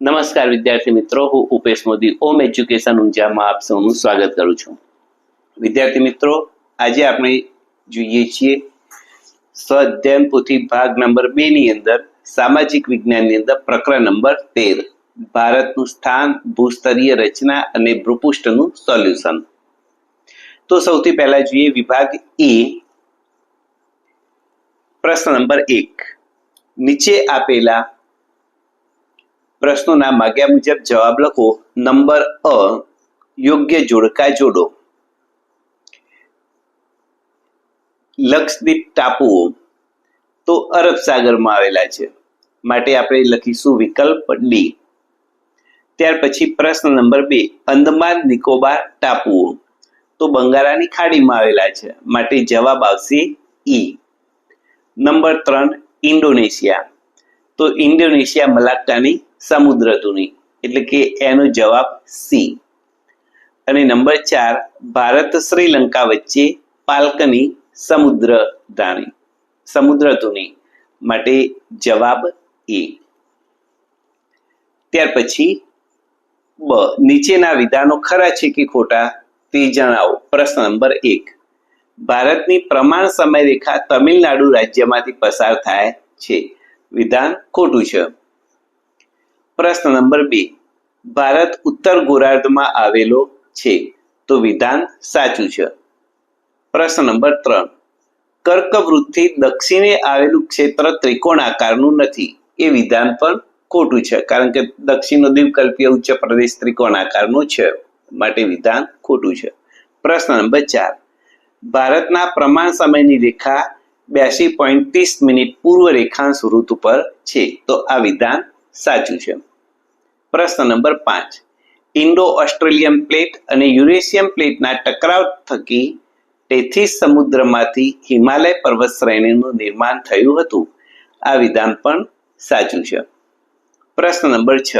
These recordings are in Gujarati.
નમસ્કાર વિદ્યાર્થી મિત્રો, હું ઉપેશ મોદી, ઓમ એજ્યુકેશન ઊંઝામાં આપ સૌનું સ્વાગત કરું છું. વિદ્યાર્થી મિત્રો, આજે આપણે જોઈએ છીએ સ્વાધ્યાય પોથી ભાગ નંબર બે ની અંદર સામાજિક વિજ્ઞાનની અંદર પ્રકરણ નંબર તેર, ભારતનું સ્થાન, ભૂસ્તરીય રચના અને ભૂપૃષ્ઠનું સોલ્યુશન. તો સૌથી પહેલા જોઈએ વિભાગ એ. પ્રશ્ન નંબર એક. નીચે આપેલા પ્રશ્નોના માગ્યા મુજબ જવાબ લખો, નંબર અ, યોગ્ય જોડકા જોડો. લક્ષદ્વીપ ટાપુઓ. તો અરબ સાગરમાં આવેલા છે. માટે આપણે લખીશું વિકલ્પ ડી. ત્યાર પછી પ્રશ્ન નંબર બે, અંદમાન નિકોબાર ટાપુઓ. તો બંગાળાની ખાડીમાં આવેલા છે. માટે જવાબ આવશે ઈ. નંબર ત્રણ, ઇન્ડોનેશિયા. તો ઇન્ડોનેશિયા મલાક્કાની સમુદ્ર ધુની એટલે કે એનો જવાબ સી અને નંબર ચાર, ભારત શ્રીલંકા વચ્ચે પાલકની સમુદ્ર ધાણી સમુદ્ર ધુની માટે જવાબ એ ત્યાર પછી, બ, નીચેના વિધાનો ખરા છે કે ખોટા તે જણાવો. પ્રશ્ન નંબર એક, ભારતની પ્રમાણ સમયરેખા તમિલનાડુ રાજ્યમાંથી પસાર થાય છે. વિધાન ખોટું છે. પ્રશ્ન નંબર બે. ભારત ઉત્તર ગોળાર્ધમાં આવેલો છે. તો વિધાન સાચું છે. પ્રશ્ન નંબર ત્રણ. કર્કવૃત્તથી દક્ષિણે આવેલું ક્ષેત્ર ત્રિકોણાકારનું નથી. એ વિધાન પણ ખોટું છે. કારણ કે દક્ષિણનો દ્વીપકલ્પીય ઉચ્ચ પ્રદેશ ત્રિકોણાકારનો છે. માટે વિધાન ખોટું છે. પ્રશ્ન નંબર ચાર. ભારતના પ્રમાણ સમયની રેખા બ્યાસી પોઈન્ટ ત્રીસ મિનિટ પૂર્વ રેખાંશ ઋતુ પર છે. તો આ વિધાન સાચું છે. પ્રશ્ન નંબર પાંચ. ઇન્ડો ઓસ્ટ્રેલિયન પ્લેટ અને યુરેશિયન પ્લેટના ટકરાવ થકી તેથી સમુદ્રમાંથી હિમાલય પર્વત શ્રેણીનું નિર્માણ થયું હતું. આ વિધાન પણ સાચું છે. પ્રશ્ન નંબર છ.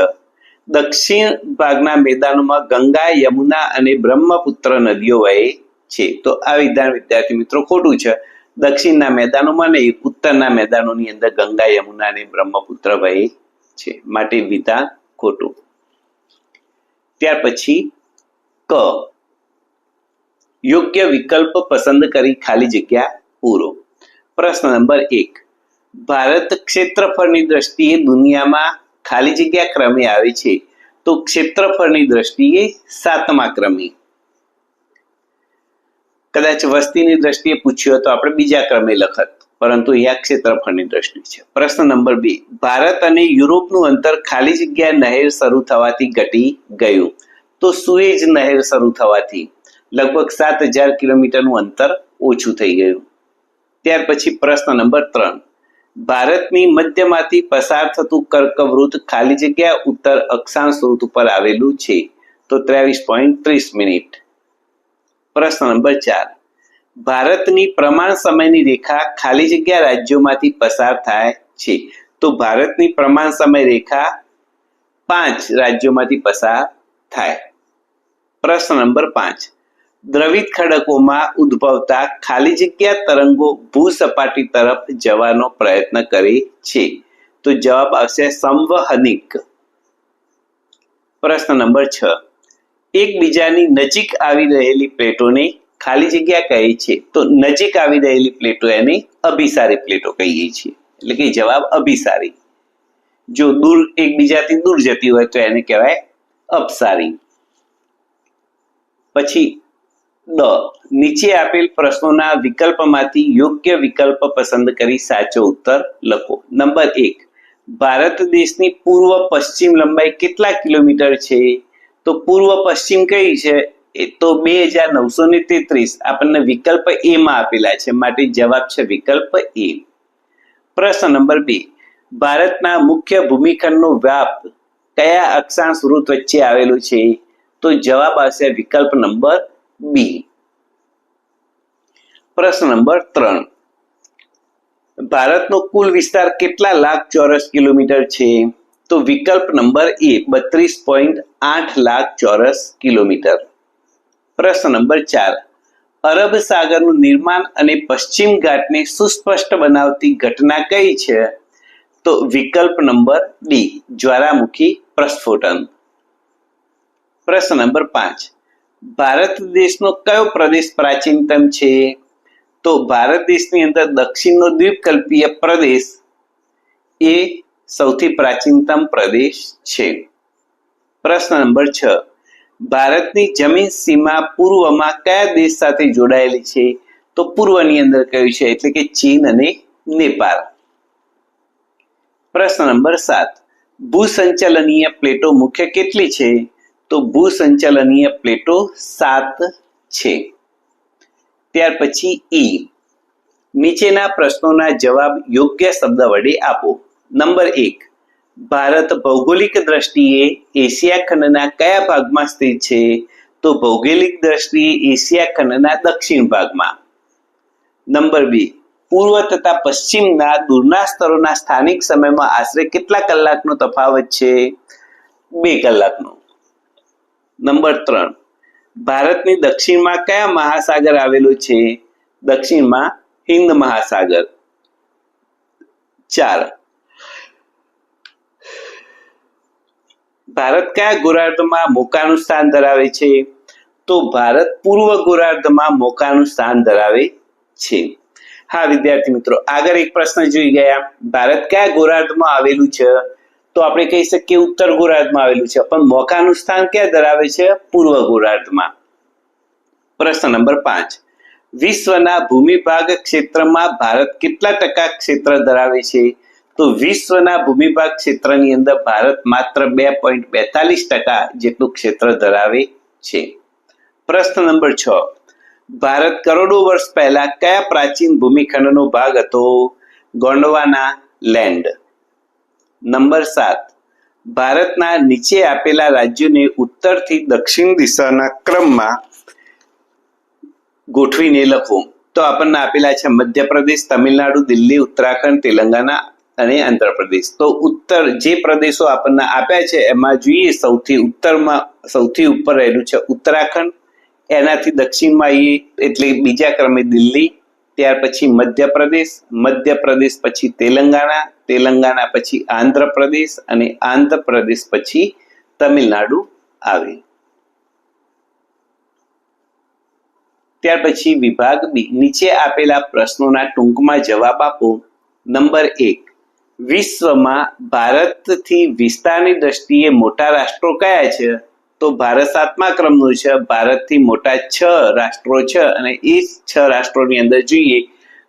દક્ષિણ ભાગના મેદાનોમાં ગંગા, યમુના અને બ્રહ્મપુત્ર નદીઓ વહે છે. તો આ વિધાન, વિદ્યાર્થી મિત્રો, ખોટું છે. દક્ષિણના મેદાનોમાં નહીં, ઉત્તરના મેદાનોની અંદર ગંગા, યમુના અને બ્રહ્મપુત્ર વહે છે. માટે વિધાન ખોટું. ત્યાર પછી ક. યોગ્ય વિકલ્પ પસંદ કરી ખાલી જગ્યા પૂરો. પ્રશ્ન નંબર એક. ભારત ક્ષેત્રફળની દ્રષ્ટિએ દુનિયામાં ખાલી જગ્યા ક્રમે આવે છે. તો ક્ષેત્રફળની દ્રષ્ટિએ સાતમા ક્રમે. કદાચ વસ્તીની દ્રષ્ટિએ પૂછ્યું તો આપણે બીજા ક્રમે લખત. પરંતુ યા ક્ષેત્રફળની દ્રષ્ટિ છે. પ્રશ્ન નંબર બે, ભારત અને યુરોપનું અંતર ખાલી જગ્યા નહેર શરૂ થવાથી ઘટી ગયું. તો સુએજ નહેર શરૂ થવાથી? લગભગ સાત હજાર કિલોમીટરનું અંતર ઓછું થઈ ગયું. ત્યાર પછી પ્રશ્ન નંબર ત્રણ, ભારતની મધ્યમાંથી પસાર થતું કર્કવૃત ખાલી જગ્યા ઉત્તર અક્ષાંશ ઋત ઉપર આવેલું છે. તો ત્રેવીસ પોઈન્ટ ત્રીસ મિનિટ. પ્રશ્ન નંબર ચાર ભારતની પ્રમાણ સમયની રેખા ખાલી જગ્યા રાજ્યોમાંથી પસાર થાય છે. તો ભારતની પ્રમાણ સમય રેખા પાંચ રાજ્યોમાંથી પસાર થાય. પ્રશ્ન નંબર પાંચ. દ્રવિત ખડકોમાં ઉદ્ભવતા ખાલી જગ્યા તરંગો ભૂસપાટી તરફ જવાનો પ્રયત્ન કરે છે. તો જવાબ આવશે સંવહનિક. પ્રશ્ન નંબર છ. એકબીજાની નજીક આવી રહેલી પ્લેટોને ખાલી જગ્યા કહે છે? તો નજીક આવી રહેલી પ્લેટો એને અભિસારી પ્લેટો કહીએ છીએ. એટલે કે જવાબ અભિસારી. જો દૂર એકબીજાથી દૂર જતી હોય તો એને કહેવાય અપસારી. પછી દ. નીચે આપેલ પ્રશ્નોના વિકલ્પમાંથી યોગ્ય વિકલ્પ પસંદ કરી સાચો ઉત્તર લખો. નંબર એક. ભારત દેશની પૂર્વ પશ્ચિમ લંબાઈ કેટલા કિલોમીટર છે? તો પૂર્વ પશ્ચિમ કઈ છે? તો બે હજાર નવસો ને તેત્રીસ આપણને વિકલ્પ એ માં આપેલા છે. માટે જવાબ છે વિકલ્પ એ. પ્રશ્ન નંબર બે. ભારતના મુખ્ય ભૂમિખંડનો વ્યાપ કયા અક્ષાંશ વૃત્ત વચ્ચે આવેલું છે? તો જવાબ આવશે વિકલ્પ નંબર બી. પ્રશ્ન નંબર ત્રણ. ભારતનો કુલ વિસ્તાર કેટલા લાખ ચોરસ કિલોમીટર છે? તો વિકલ્પ નંબર એ, બત્રીસ પોઈન્ટ આઠ લાખ ચોરસ કિલોમીટર. પ્રશ્ન નંબર ચાર. અરબ સાગરનું નિર્માણ અને પશ્ચિમ ઘાટને સુસ્પષ્ટ બનાવતી ઘટના કઈ છે? તો વિકલ્પ નંબર ડી, જ્વાળામુખી પ્રસ્ફોટન. પ્રશ્ન નંબર પાંચ. ભારત દેશનો કયો પ્રદેશ પ્રાચીનતમ છે? તો ભારત દેશની અંદર દક્ષિણનો દ્વીપકલ્પીય પ્રદેશ એ સૌથી પ્રાચીનતમ પ્રદેશ છે. પ્રશ્ન નંબર છ. ભારતની જમીન સીમા પૂર્વમાં કયા દેશ સાથે જોડાયેલી છે? તો પૂર્વની અંદર કયું છે? એટલે કે ચીન અને નેપાળ. પ્રશ્ન નંબર સાત. ભૂસંચલનીય પ્લેટો મુખ્ય કેટલી છે? તો ભૂસંચલનીય પ્લેટો સાત છે. ત્યાર પછી ઈ. નીચેના પ્રશ્નોના જવાબ યોગ્ય શબ્દ વડે આપો. નંબર એક. ભારત ભૌગોલિક દ્રષ્ટિએ એશિયા ખંડના કયા ભાગમાં સ્થિત છે? તો ભૌગોલિક દ્રષ્ટિએ એશિયા ખંડના દક્ષિણ ભાગમાં. નંબર બે, પૂર્વ તથા પશ્ચિમના દૂરના સ્તરોના સ્થાનિક સમયમાં આશરે કેટલા કલાકનો તફાવત છે? બે કલાકનો. નંબર ત્રણ, ભારતની દક્ષિણમાં કયા મહાસાગર આવેલો છે? દક્ષિણમાં હિન્દ મહાસાગર. ચાર ભારત કયા ગોળાર્ધમાં મોકાનું સ્થાન ધરાવે છે? તો ભારત પૂર્વ ગોળાર્ધમાં મોકાનું સ્થાન ધરાવે છે. હા, વિદ્યાર્થી મિત્રો, આગળ એક પ્રશ્ન જોઈ ગયા. ભારત કયા ગોળાર્ધમાં આવેલું છે? તો આપણે કહી શકીએ ઉત્તર ગોળાર્ધમાં આવેલું છે. પણ મોકાનું સ્થાન ક્યાં ધરાવે છે? પૂર્વ ગોળાર્ધમાં પ્રશ્ન નંબર પાંચ. વિશ્વના ભૂમિભાગ ક્ષેત્રમાં ભારત કેટલા ટકા ક્ષેત્ર ધરાવે છે? તો વિશ્વના ભૂમિભાગ ક્ષેત્રની અંદર ભારત માત્ર બે પોઈન્ટ બેતાલીસ ટકા જેટલું ક્ષેત્ર ધરાવે છે. પ્રશ્ન નંબર છ. ભારત કરોડો વર્ષ પહેલા કયા પ્રાચીન ભૂમિખંડનો ભાગ હતો? ગોંડવાના લેન્ડ. નંબર સાત. ભારતના નીચે આપેલા રાજ્યોને ઉત્તરથી દક્ષિણ દિશાના ક્રમમાં ગોઠવીને લખો. તો આપણને આપેલા છે મધ્યપ્રદેશ, તમિલનાડુ, દિલ્હી, ઉત્તરાખંડ, તેલંગાના અને આંધ્રપ્રદેશ. તો ઉત્તર જે પ્રદેશો આપણને આપ્યા છે, એમાં જોઈએ સૌથી ઉત્તરમાં સૌથી ઉપર રહેલું છે ઉત્તરાખંડ. એનાથી દક્ષિણમાં એ એટલે બીજા ક્રમે દિલ્હી, ત્યાર પછી મધ્યપ્રદેશ મધ્યપ્રદેશ પછી તેલંગાણા તેલંગાણા પછી આંધ્રપ્રદેશ અને આંધ્રપ્રદેશ પછી તમિલનાડુ આવે. ત્યાર પછી વિભાગ બી. નીચે આપેલા પ્રશ્નોના ટૂંકમાં જવાબ આપો. નંબર એક વિશ્વમાં ભારતથી વિસ્તારની દ્રષ્ટિએ મોટા રાષ્ટ્રો કયા છે? તો ભારત સાતમા ક્રમનું છે. ભારતથી મોટા છ રાષ્ટ્રો છે અને એ છ રાષ્ટ્રોની અંદર જોઈએ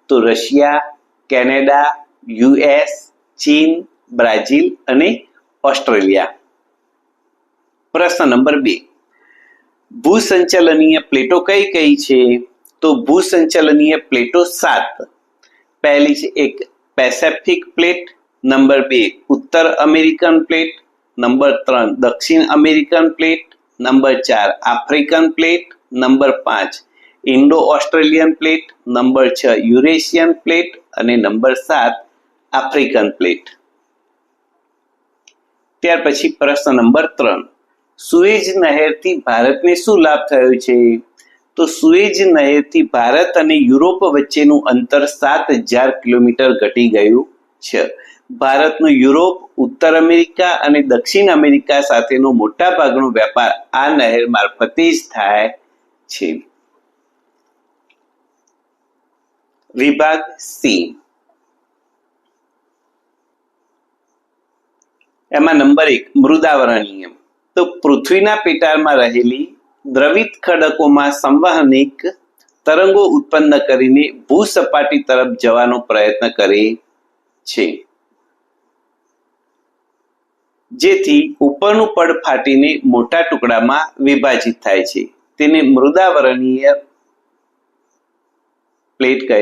તો રશિયા, કેનેડા, યુએસ, ચીન, બ્રાઝિલ અને ઓસ્ટ્રેલિયા. પ્રશ્ન નંબર બે. ભૂસંચલનીય પ્લેટો કઈ કઈ છે? તો ભૂસંચલનીય પ્લેટો સાત. પહેલી છે એક પેસેફિક પ્લેટ નંબર બે, ઉત્તર અમેરિકન પ્લેટ. નંબર ત્રણ, દક્ષિણ અમેરિકન પ્લેટ. નંબર ચાર, આફ્રિકન પ્લેટ. નંબર પાંચ, ઇન્ડો ઓસ્ટ્રેલિયન પ્લેટ. નંબર છ, યુરેશિયન પ્લેટ. અને નંબર સાત, આફ્રિકન પ્લેટ. ત્યાર પછી પ્રશ્ન નંબર ત્રણ. સુએજ નહેરથી ભારતને શું લાભ થયો છે? તો સુએજ નહેરથી ભારત અને યુરોપ વચ્ચેનું અંતર સાત હજાર કિલોમીટર ઘટી ગયું છે. ભારતનો યુરોપ, ઉત્તર અમેરિકા અને દક્ષિણ અમેરિકા સાથેનો મોટા ભાગનો વેપાર આ નહેર મારફતે જ થાય છે. વિભાગ સી. એમાં નંબર એક મૃદાવરણીય તો પૃથ્વીના પેટાળમાં રહેલી દ્રવિત ખડકોમાં સંવહનિક તરંગો ઉત્પન્ન કરીને ભૂસપાટી તરફ જવાનો પ્રયત્ન કરે છે. જેથી ઉપરનું પડ ફાટીને મોટા ટુકડામાં વિભાજિત થાય છે. તેને મૃદાવરણીય પ્લેટ કહે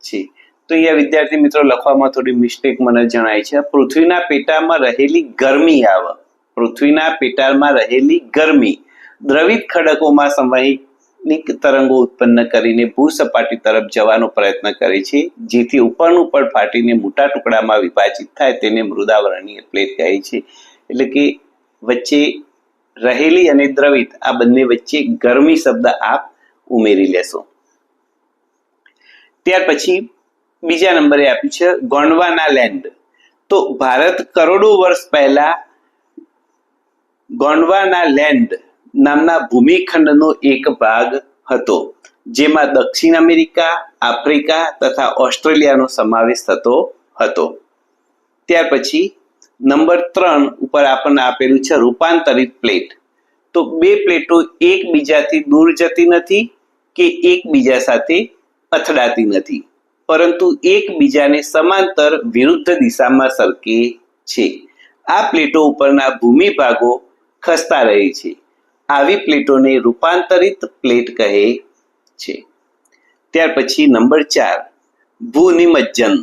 છે. તો અહીંયા વિદ્યાર્થી મિત્રો લખવામાં થોડી મિસ્ટેક મને જણાય છે. પૃથ્વીના પેટામાં રહેલી ગરમી આવે. પૃથ્વીના પેટામાં રહેલી ગરમી દ્રવિત ખડકોમાં સંવાહિક તરંગો ઉત્પન્ન કરીને ભૂસપાટી તરફ જવાનો પ્રયત્ન કરે છે. જેથી ઉપરનું પડ ફાટીને મોટા ટુકડામાં વિભાજિત થાય તેને મૃદાવરણીય પ્લેટ કહે છે. એટલે કે વચ્ચે રહેલી અને દ્રવિત, આ બંને વચ્ચે ગરમી શબ્દ આપ ઉમેરી લેશો. ત્યાર પછી બીજા નંબરે આપ્યું છે ગોંડવાના લેન્ડ. તો ભારત કરોડો વર્ષ પહેલા ગોંડવાના લેન્ડ નામના ભૂમિખંડનો એક ભાગ હતો, જેમાં દક્ષિણ અમેરિકા, આફ્રિકા તથા ઓસ્ટ્રેલિયાનો સમાવેશ થતો હતો. ત્યાર પછી નંબર ત્રણ ઉપર આપણને આપેલું છે રૂપાંતરિત પ્લેટ. તો બે પ્લેટો એકબીજાથી દૂર જતી નથી કે એકબીજા સાથે અથડાતી નથી. પરંતુ એકબીજાને સમાંતર વિરુદ્ધ દિશામાં સરકે છે. આ પ્લેટો ઉપરના ભૂમિ ભાગો ખસતા રહે છે. આવી પ્લેટોને રૂપાંતરિત પ્લેટ કહે છે. ત્યાર પછી નંબર ચાર, ભૂનિમજ્જન.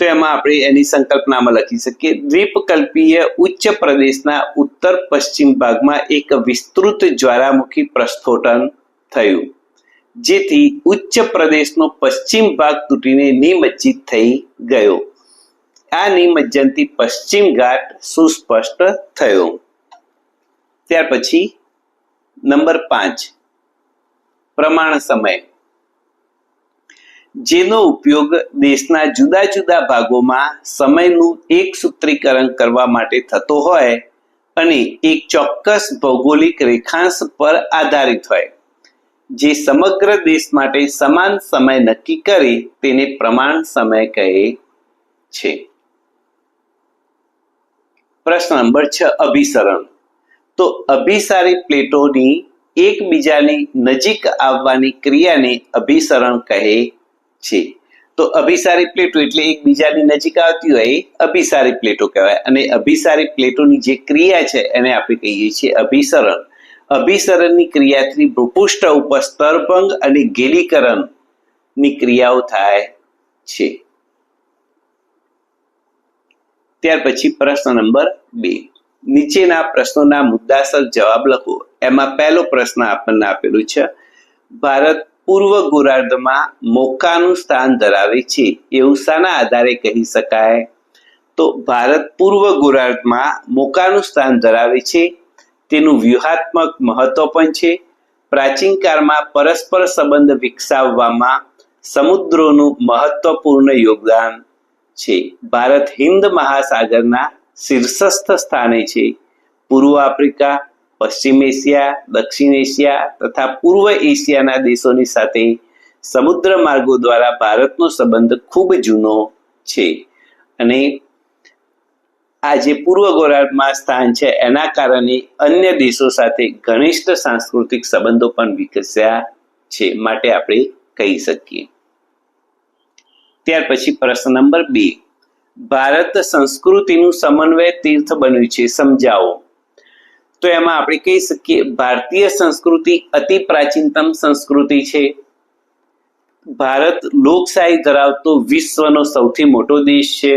તો એમાં આપણે એની સંકલ્પનામાં લખી શકીએ. દ્વીપકલ્પીય ઉચ્ચ પ્રદેશના ઉત્તર પશ્ચિમ ભાગમાં એક વિસ્તૃત જ્વાળામુખી પ્રસ્ફોટન થયું, જેથી ઉચ્ચ પ્રદેશનો પશ્ચિમ ભાગ તૂટીને નિમજ્જિત થઈ ગયો. આ નિમજ્જનથી પશ્ચિમ ઘાટ સુસ્પષ્ટ થયો. ત્યાર પછી નંબર પાંચ, પ્રમાણ સમય. જેનો ઉપયોગ દેશના જુદા જુદા ભાગોમાં સમયનું એક સૂત્રીકરણ કરવા માટે થતો હોય અને એક ચોક્કસ ભૌગોલિક રેખાંશ પર આધારિત હોય. જે સમગ્ર દેશ માટે સમાન સમય નક્કી કરે તેને પ્રમાણ સમય કહે છે. પ્રશ્ન નંબર છ, અભિસરણ. તો અભિસારી પ્લેટોની એકબીજાની નજીક આવવાની ક્રિયાને અભિસરણ કહે છે. તો અભિસારી પ્લેટો એટલે એકબીજાની નજીક આવતી હોય અભિસારી પ્લેટો કહેવાય. અને અભિસારી પ્લેટોની જે ક્રિયા છે એને આપણે કહીએ છીએ અભિસરણ. અભિસરણની ક્રિયાથી ભૂપુષ્ઠ ઉપર સ્તરભંગ અને ગેલીકરણની ક્રિયાઓ થાય છે. ત્યાર પછી પ્રશ્ન નંબર બે. નીચેના પ્રશ્નોના મુદ્દાસર જવાબ લખો. એમાં પહેલો પ્રશ્ન આપણને આપેલો છે. ભારત પૂર્વ ગોરાર્ધમાં મોકાનું સ્થાન ધરાવે છે. એવું શાના આધારે કહી શકાય. તો ભારત પૂર્વ ગોરાર્ધમાં મોકાનું સ્થાન ધરાવે છે. તેનું વ્યૂહાત્મક મહત્વ પણ છે. પ્રાચીન કાળમાં પરસ્પર સંબંધ વિકસાવવામાં સમુદ્રોનું મહત્વપૂર્ણ યોગદાન છે. ભારત હિન્દ મહાસાગરના શીર્ષસ્થ સ્થાને છે. પૂર્વ આફ્રિકા પશ્ચિમ એશિયા, દક્ષિણ એશિયા તથા પૂર્વ એશિયાના દેશોની સાથે સમુદ્ર માર્ગો દ્વારા ભારતનો સંબંધ ખૂબ જૂનો છે. અને આ જે પૂર્વ ગોળાર્ધમાં સ્થાન છે. એના કારણે અન્ય દેશો સાથે ઘનિષ્ઠ સાંસ્કૃતિક સંબંધો પણ વિકસ્યા છે માટે આપણે કહી શકીએ. ત્યાર પછી પ્રશ્ન નંબર બે. ભારત સંસ્કૃતિનું સમન્વય તીર્થ બન્યું છે. સમજાવો. તો એમાં આપણે કહી શકીએ, ભારતીય સંસ્કૃતિ અતિ પ્રાચીનતમ સંસ્કૃતિ છે. ભારત લોકશાહી ધરાવતો વિશ્વનો સૌથી મોટો દેશ છે.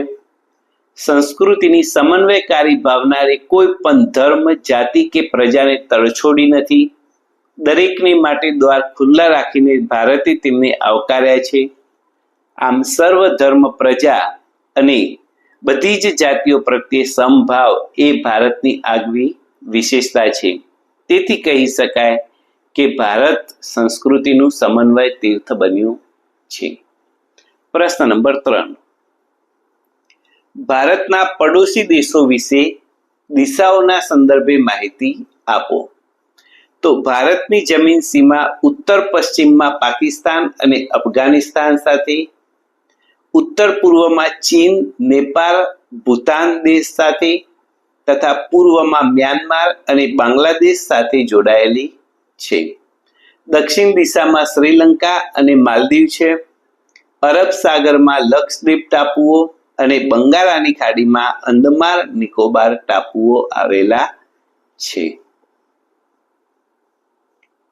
સંસ્કૃતિની સમન્વયકારી ભાવનારે કોઈ પણ ધર્મ, જાતિ કે પ્રજાને તડછોડી નથી. દરેકને માટે દ્વાર ખુલ્લા રાખીને ભારતે તેમને આવકાર્યા છે. આમ સર્વ ધર્મ પ્રજા અને બધી જ જાતિઓ પ્રત્યે સમભાવ એ ભારતની આગવી વિશેષતા છે. તેથી કહી શકાય કે ભારત સંસ્કૃતિનું સમન્વય તીર્થ બન્યું છે. પ્રશ્ન નંબર ત્રણ. ભારતના પડોશી દેશો વિશે દિશાઓના સંદર્ભે માહિતી આપો. તો ભારતની જમીન સીમા ઉત્તર પશ્ચિમમાં પાકિસ્તાન અને અફઘાનિસ્તાન સાથે, ઉત્તર પૂર્વમાં ચીન, નેપાળ, ભૂતાન દેશ સાથે તથા પૂર્વમાં મ્યાનમાર અને બાંગ્લાદેશ સાથે જોડાયેલી છે. દક્ષિણ દિશામાં શ્રીલંકા અને માલદીવ છે. અરબ સાગરમાં લક્ષદ્વીપ ટાપુઓ અને બંગાળાની ખાડીમાં અંદમાન નિકોબાર ટાપુઓ આવેલા છે.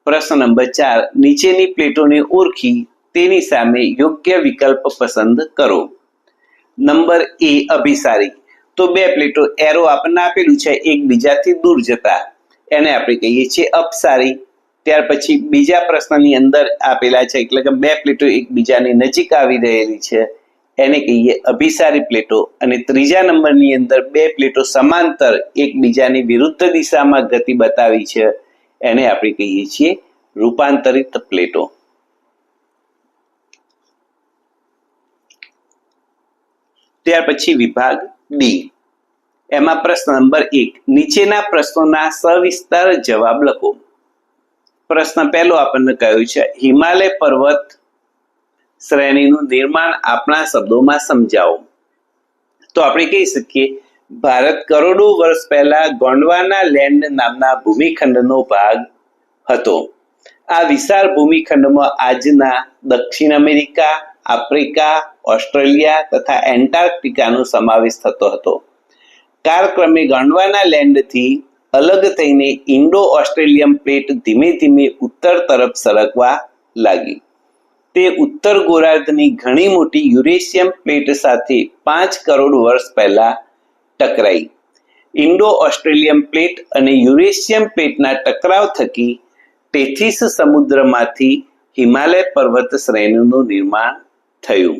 પ્રશ્ન નંબર ચાર, નીચેની પ્લેટોને ઓળખી તેની સામે યોગ્ય વિકલ્પ પસંદ કરો. નંબર એ, અભિસારી. તો બે પ્લેટો એરો આપણને આપેલું છે, એકબીજાથી દૂર જતા. એને આપણે કહીએ છીએ અપસારી. ત્યાર પછી બીજા પ્રશ્નની અંદર આપેલા છે, એટલે કે બે પ્લેટો એકબીજાની નજીક આવી રહેલી છે. એને કહીએ અભિસારી પ્લેટો. અને ત્રીજા નંબરની અંદર બે પ્લેટો સમાંતર એકબીજાની વિરુદ્ધ દિશામાં ગતિ બતાવી છે. એને આપણે કહીએ છીએ રૂપાંતરિત પ્લેટો. ત્યાર પછી વિભાગ. ડી એમાં પ્રશ્ન નંબર એક, નીચેના પ્રશ્નોના સવિસ્તાર જવાબ લખો. પ્રશ્ન પહેલો આપણને કહ્યું છે, હિમાલય પર્વત શ્રેણીનું નિર્માણ આપણા શબ્દોમાં સમજાવો. તો આપણે કહી શકીએ, ભારત કરોડો વર્ષ પહેલા ગોંડવાના લેન્ડ નામના ભૂમિખંડનો ભાગ હતો. આ વિશાળ ભૂમિખંડમાં આજના દક્ષિણ અમેરિકા આફ્રિકા, ઓસ્ટ્રેલિયા તથા એન્ટાર્કટિકાનો સમાવેશ થતો હતો. કાળક્રમે ગોંડવાના લેન્ડથી અલગ થઈને ઇન્ડો ઓસ્ટ્રેલિયન પ્લેટ ધીમે ધીમે ઉત્તર તરફ સરકવા લાગી. તે ઉત્તર ગોળાર્ધની ઘણી મોટી યુરેશિયમ પ્લેટ સાથે પાંચ કરોડ વર્ષ પહેલા ટકરાઈ. ઇન્ડો ઓસ્ટ્રેલિયન પ્લેટ અને યુરેશિયમ પ્લેટના ટકરાવ થકી ટેથિસ સમુદ્રમાંથી હિમાલય પર્વત શ્રેણીનું નિર્માણ થયું.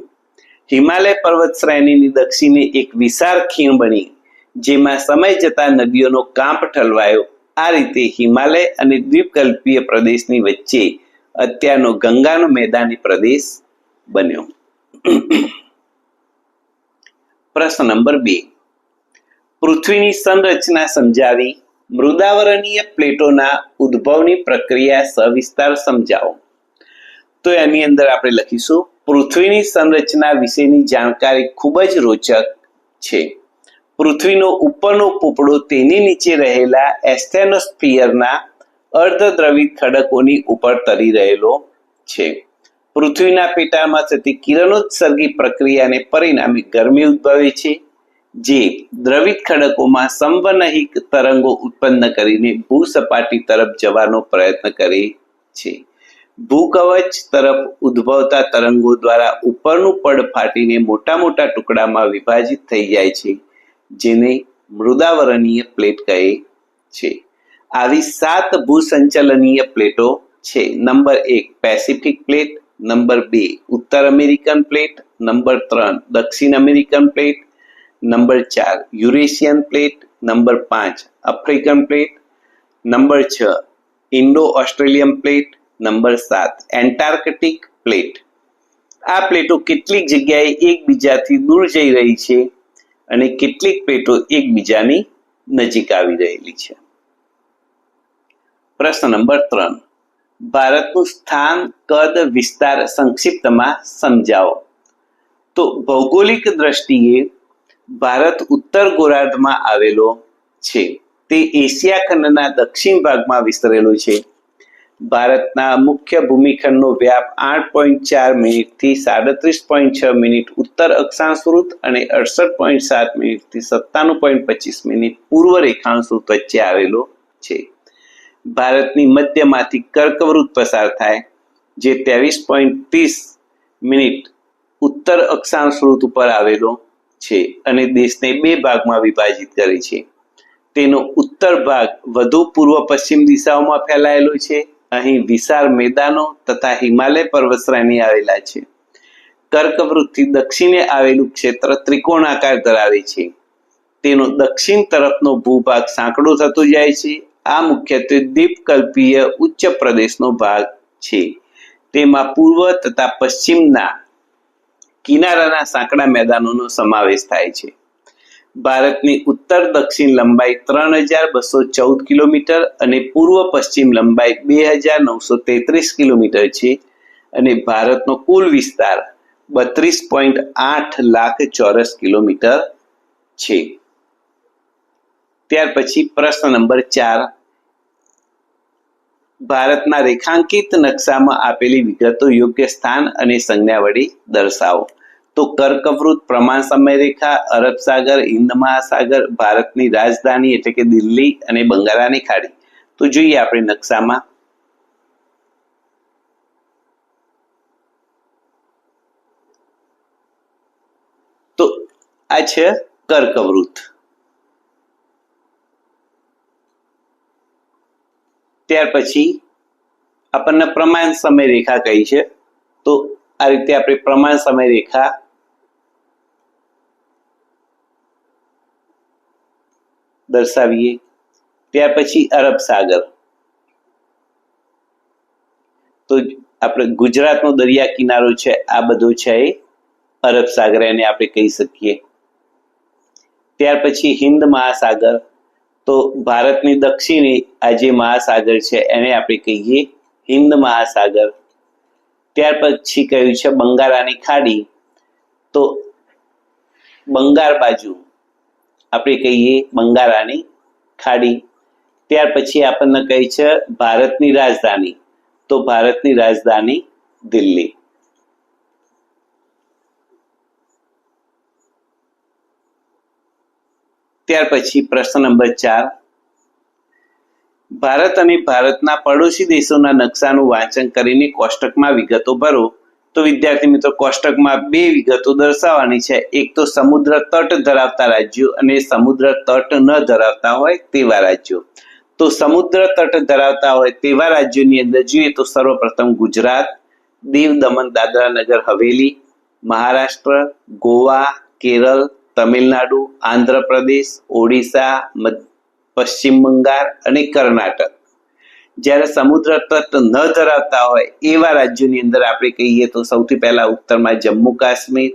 હિમાલય પર્વત શ્રેણીની દક્ષિણે એક વિશાળ ખીણ બની, જેમાં સમય જતા નદીઓનો કાંપ ઠલવાયો. આ રીતે હિમાલય અને દ્વીપકલ્પીય પ્રદેશની વચ્ચે અત્યારનો ગંગાનો મેદાની પ્રદેશ બન્યો. પ્રશ્ન નંબર બે. પૃથ્વીની સંરચના સમજાવી મૃદાવરણીય પ્લેટોના ઉદ્ભવની પ્રક્રિયા સવિસ્તાર સમજાવો. તો એની અંદર આપણે લખીશું પૃથ્વીની સંરચના વિશેની જાણકારી ખૂબ જ રોચક છે. પૃથ્વીનો ઉપરનો પોપડો તેની નીચે રહેલા એસ્થેનોસ્ફિયરના અર્ધદ્રવિત ખડકોની ઉપર તરી રહેલો છે. પૃથ્વીના પેટાળમાં થતી કિરણોત્સર્ગી પ્રક્રિયાને પરિણામે ગરમી ઉદ્ભવે છે, જે દ્રવિત ખડકોમાં સંવનહિક તરંગો ઉત્પન્ન કરીને ભૂસપાટી તરફ જવાનો પ્રયત્ન કરે છે. ભૂકવચ તરફ ઉદ્ભવતા તરંગો દ્વારા ઉપરનું પડ ફાટીને મોટા મોટા ટુકડામાં વિભાજિત થઈ જાય છે, જેને મૃદાવરણીય પ્લેટ કહે છે. આવી સાત ભૂસંચલનીય પ્લેટો છે. નંબર એક, પેસિફિક પ્લેટ. નંબર બે, ઉત્તર અમેરિકન પ્લેટ. નંબર ત્રણ, દક્ષિણ અમેરિકન પ્લેટ. નંબર ચાર, યુરેશિયન પ્લેટ. નંબર પાંચ, આફ્રિકન પ્લેટ. નંબર છ ઇન્ડો ઓસ્ટ્રેલિયન પ્લેટ. નંબર સાત એન્ટાર્કટિક પ્લેટ આ પ્લેટો કેટલીક જગ્યાએ એકબીજાથી દૂર જઈ રહી છે અને કેટલીક પ્લેટો એકબીજાની નજીક આવી રહેલી છે. પ્રશ્ન નંબર ત્રણ. ભારતનું સ્થાન કદ વિસ્તાર સંક્ષિપ્તમાં સમજાવો. તો ભૌગોલિક દ્રષ્ટિએ ભારત ઉત્તર ગોળાર્ધમાં આવેલો છે. તે એશિયા ખંડના દક્ષિણ ભાગમાં વિસ્તરેલો છે. ભારતના મુખ્ય ભૂમિખંડનો વ્યાપ આઠ પોઈન્ટ ચાર મિનિટથી સાડત્રીસ પોઈન્ટ છ મિનિટ ઉત્તર અક્ષાંશ વૃત્ત અને અડસઠ પોઈન્ટ સાત મિનિટથી સત્તાણું પોઈન્ટ પચીસ મિનિટ પૂર્વ રેખાંશ વૃત્ત વચ્ચે આવેલો છે. ભારતની મધ્યમાંથી કર્કવૃત્ત પસાર થાય, જે ત્રેવીસ પોઈન્ટ ત્રીસ મિનિટ ઉત્તર અક્ષાંશ વૃત્ત ઉપર આવેલો છે અને દેશને બે ભાગમાં વિભાજિત કરે છે. તેનો ઉત્તર ભાગ વધુ પૂર્વ પશ્ચિમ દિશાઓમાં ફેલાયેલો છે અહીં વિશાળ મેદાનો તથા હિમાલય પર્વતશ્રેણી આવેલા છે. કર્કવૃતથી દક્ષિણે આવેલું ક્ષેત્ર ત્રિકોણાકાર ધરાવે છે. તેનો દક્ષિણ તરફનો ભૂભાગ સાંકડો થતો જાય છે. આ મુખ્યત્વે દ્વીપકલ્પીય ઉચ્ચ પ્રદેશનો ભાગ છે. તેમાં પૂર્વ તથા પશ્ચિમના કિનારાના સાંકડા મેદાનોનો સમાવેશ થાય છે. ભારતની ઉત્તર દક્ષિણ લંબાઈ ત્રણ હજાર બસો ચૌદ કિલોમીટર અને પૂર્વ પશ્ચિમ લંબાઈ બે હજાર નવસો તેત્રીસ કિલોમીટર છે અને ભારતનો કુલ વિસ્તાર બત્રીસ પોઈન્ટ આઠ લાખ ચોરસ કિલોમીટર છે. ત્યાર પછી પ્રશ્ન નંબર ચાર. ભારતના રેખાંકિત નકશામાં આપેલી વિગતો યોગ્ય સ્થાન અને સંજ્ઞા વડે દર્શાવો. તો કર્કવૃત, પ્રમાણ સમય રેખા અરબ સાગર, હિન્દ મહાસાગર, ભારતની રાજધાની એટલે કે દિલ્હી અને બંગાળાની ખાડી. તો જોઈએ આપણે નકશામાં. તો આ છે કર્કવૃત. ત્યાર પછી આપણને પ્રમાણ સમય રેખા કઈ છે. તો આ રીતે આપણે પ્રમાણ સમય રેખા દર્શાવીએ. ત્યાર પછી અરબ સાગર. તો આપણે ગુજરાતનો દરિયા કિનારો છે, આ બધો છે એ અરબ સાગર એને આપણે કહી શકીએ. ત્યાર પછી હિન્દ મહાસાગર. તો ભારતની દક્ષિણે આ જે મહાસાગર છે એને આપણે કહીએ હિન્દ મહાસાગર. ત્યાર પછી કહ્યું છે બંગાળાની ખાડી. તો બંગાળ બાજુ આપણે કહીએ બંગાળાની ખાડી. ત્યાર પછી આપણને કહે છે ભારતની રાજધાની. તો ભારતની રાજધાની દિલ્હી. ત્યાર પછી પ્રશ્ન નંબર ચાર. ભારત અને ભારતના પડોશી દેશોના નકશાનું વાંચન કરીને કોષ્ટકમાં વિગતો ભરો. તો વિદ્યાર્થી મિત્રો, કોષ્ટકમાં બે વિગતો દર્શાવવાની છે. એક તો સમુદ્ર તટ ધરાવતા રાજ્યો અને સમુદ્ર તટ ન ધરાવતા હોય તેવા રાજ્યો. તો સમુદ્ર તટ ધરાવતા હોય તેવા રાજ્યોની અંદર જોઈએ તો સર્વપ્રથમ ગુજરાત, દીવ દમણ, દાદરા નગર, હવેલી, મહારાષ્ટ્ર, ગોવા, કેરળ, તમિલનાડુ, આંધ્રપ્રદેશ, ઓડિશા પશ્ચિમ બંગાળ અને કર્ણાટક. જ્યારે સમુદ્ર તટ ન ધરાવતા હોય એવા રાજ્યોની અંદર આપણે કહીએ તો સૌથી પહેલા ઉત્તરમાં જમ્મુ કાશ્મીર,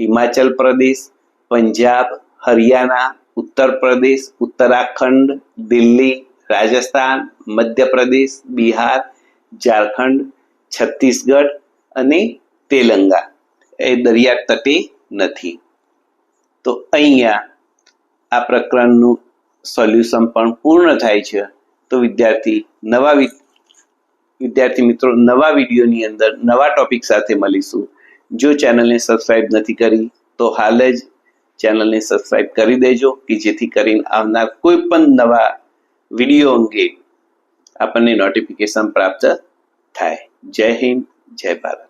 હિમાચલ પ્રદેશ, પંજાબ, હરિયાણા, ઉત્તર પ્રદેશ, ઉત્તરાખંડ, દિલ્હી, રાજસ્થાન, મધ્યપ્રદેશ, બિહાર, ઝારખંડ, છત્તીસગઢ અને તેલંગા. એ દરિયા તટે નથી. તો અહીંયા આ પ્રકરણનું સોલ્યુશન પણ પૂર્ણ થાય છે. તો વિદ્યાર્થી નવા વિદ્યાર્થી મિત્રો, નવા વિડીયોની અંદર નવા ટોપિક સાથે મળીશું. જો ચેનલને સબસ્ક્રાઇબ નથી કરી, તો હાલ જ ચેનલને સબસ્ક્રાઇબ કરી દેજો કે જેથી કરીને આવનાર કોઈ પણ નવા વીડિયો અંગે આપણને નોટિફિકેશન પ્રાપ્ત થાય. જય હિન્દ, જય ભારત.